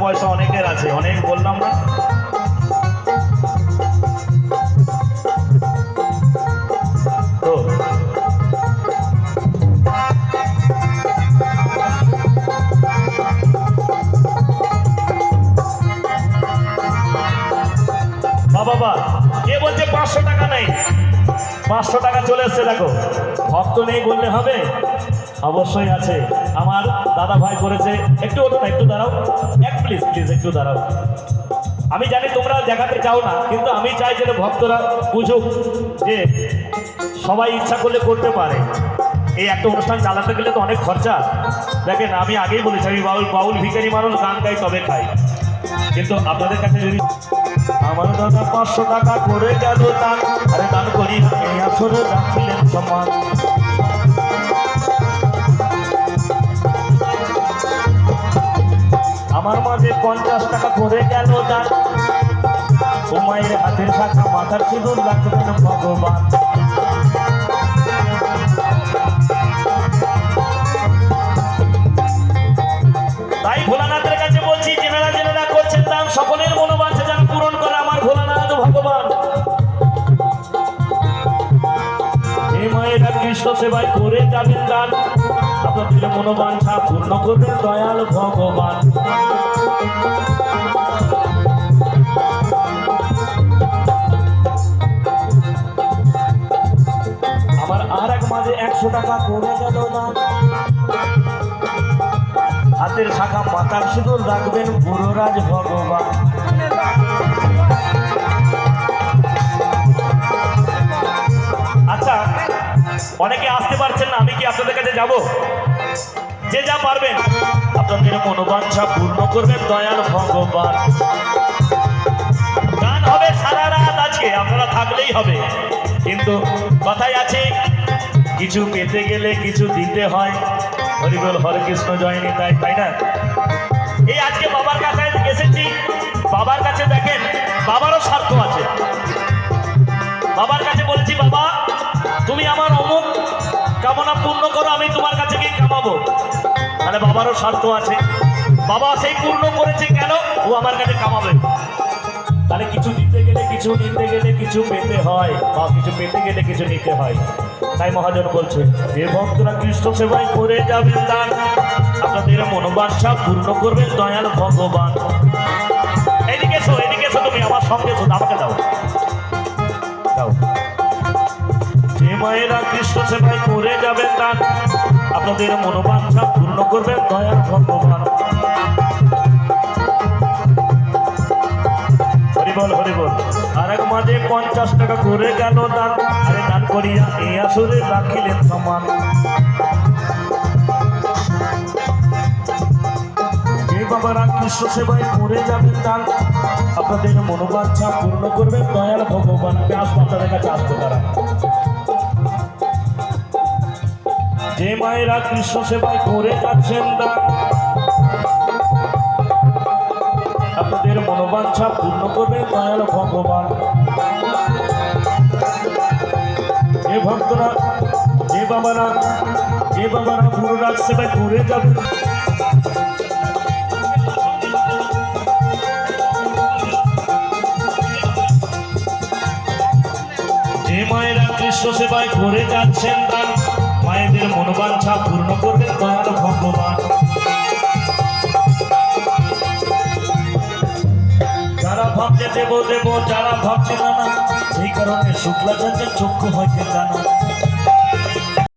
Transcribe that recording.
পয়সা অনেকের আছে, অনেক বললাম না। বাবা, কে বলছে পাঁচশো টাকা নেই? পাঁচশো টাকা চলে এসছে, দেখো। ভক্ত নেই বললে হবে? অবশ্যই আছে। আমার দাদা ভাই করেছে। একটু একটু দাঁড়াও। এক প্লিজ প্লিজ একটু দাঁড়াও। আমি জানি তোমরা দেখাতে চাও না, কিন্তু আমি চাই যেন ভক্তরা বুঝুক যে সবাই ইচ্ছা করলে করতে পারে। এই একটা অনুষ্ঠান চালাতে গেলে তো অনেক খরচা। দেখেন, আমি আগেই বলেছি, আমি বাউল বাউল ভিখারি মানুষ, গান গাই, তবে খাই। কিন্তু আপনাদের কাছে যদি আমার দাদা পাঁচশো টাকা করে গেল দান, আরে দান করি সমান। পঞ্চাশ টাকা করে গেল দান। ও মায়ের হাতের মাথার সিঁদুর রাখবেন ভগবান। তাই ভোলানাথের কাছে বলছি জেনারা জেনারা করছেন দান, সকলের মনোবাঞ্ছা যেন পূরণ করে আমার ভোলানাথ ভগবান। মায়েরা কৃষ্ণ সেবায় করে যাবেন দান। আপনাদের মনোবাঞ্ছা পূর্ণ করবেন দয়াল ভগবান। আমার আর এক মাঝে একশো টাকা করে গেল দান হাতের শাখা মাতার সিঁদুর রাখবেন পুরোরাজ ভগবান। আচ্ছা অনেকে আসতে পারছেন না, আমি কি আপনাদের কাছে যাব? যে যা পারবেন। আপনাদের মনোবাঞ্ছা পূর্ণ করবেন, দয়াল ভগবান। গান হবে সারা রাত আজকে, আপনারা থাকলেই হবে। কিন্তু কথাই আছে, কিছু পেতে গেলে কিছু দিতে হয়। হরিবল হরে কৃষ্ণ জয়নি, তাই তাই না? এই আজকে বাবার কাছে এসেছি। বাবার কাছে দেখেন, বাবারও স্বার্থ আছে। বাবার কাছে বলেছি, বাবা, তুমি আমার অমুক কামনা পূর্ণ করো, আমি তোমার কাছে গিয়ে কামাবো। তাহলে বাবারও স্বার্থ আছে। বাবা সেই পূর্ণ করেছে কেন? ও আমার কাছে কামাবে। তাহলে কিছু দিতে গেলে কিছু নিতে গেলে কিছু পেতে হয়। বা কিছু পেতে গেলে কিছু নিতে হয়। তাই মহাজন বলছে যে ভক্তরা কৃষ্ণ সেবায় করে যাবেন দান। আপনাদের মনোবাঞ্ছা পূর্ণ করবেন দয়াল ভগবান। এদিকে এসো এদিকে এসো তুমি, আমার সঙ্গে এসো, আমাকে দাও। দাও। যে মায়েরা, কৃষ্ণ সেবায় করে যাবেন দান। আপনাদের মনোবাঞ্ছা পূর্ণ করবেন দয়াল ভগবান। হরিবল হরিবল আর এক মাঝে পঞ্চাশ টাকা করে গেল দান। আরে দান করিয়া এই আসরে রাখিলেন সমান। বাবারা কৃষ্ণ সেবায় করে যাবেন দান। আপনাদের মনোবাঞ্ছা পূর্ণ করবেন দয়াল ভগবান আসব আপনাদের কাছে আসতে তারা মায়েরা কৃষ্ণ সেবায় করে যাচ্ছেন দান আপনাদের মনোবাঞ্ছা পূর্ণ করবে দয়াল ভগবান। যে ভক্তরা যে বাবারা যে বাবারা গুরুরাজ সেবায় করে যাবে। যে মায়েরা কৃষ্ণ সেবায় করে যাচ্ছেন তার মায়েদের মনোবাঞ্ছা পূর্ণ করবে দয়াল ভগবান। যারা ভাবছে দেব দেব, যারা ভাবছে না সেই কারণে শুক্লাচার্যের চক্ষু হইতে জানা?